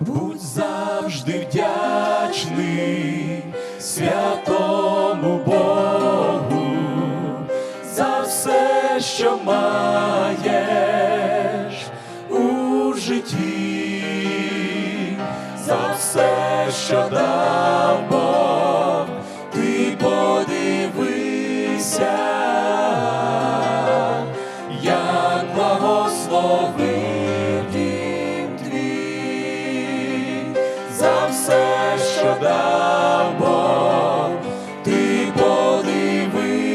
будь завжди вдячний святому Богу за все, що маєш у житті, за все, що дав Бог, ти подивися, як благословив що дав Бог, ти подивися,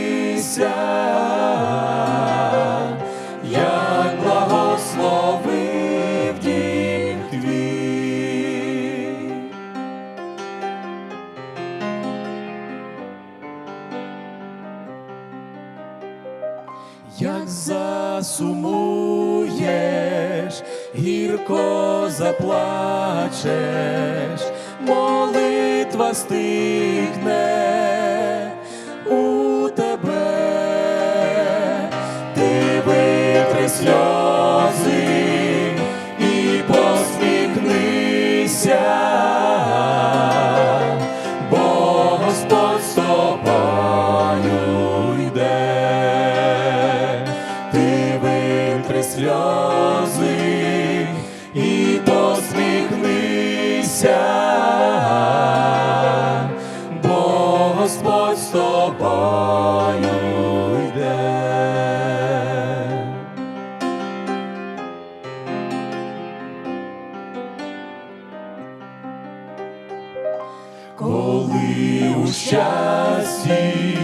як благословив дім твій. Як засумуєш, гірко заплачеш, молитва стигне Коли у щасті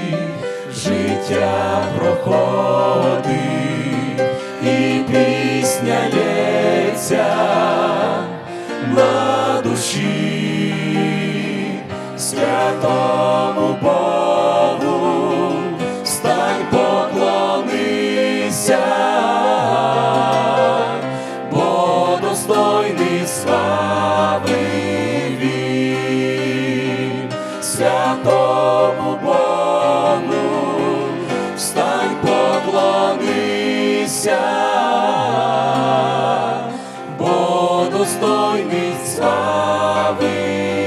життя проходить і пісня лється на душі святому Богу, святому Богу, встань поклонися, бо достойний слави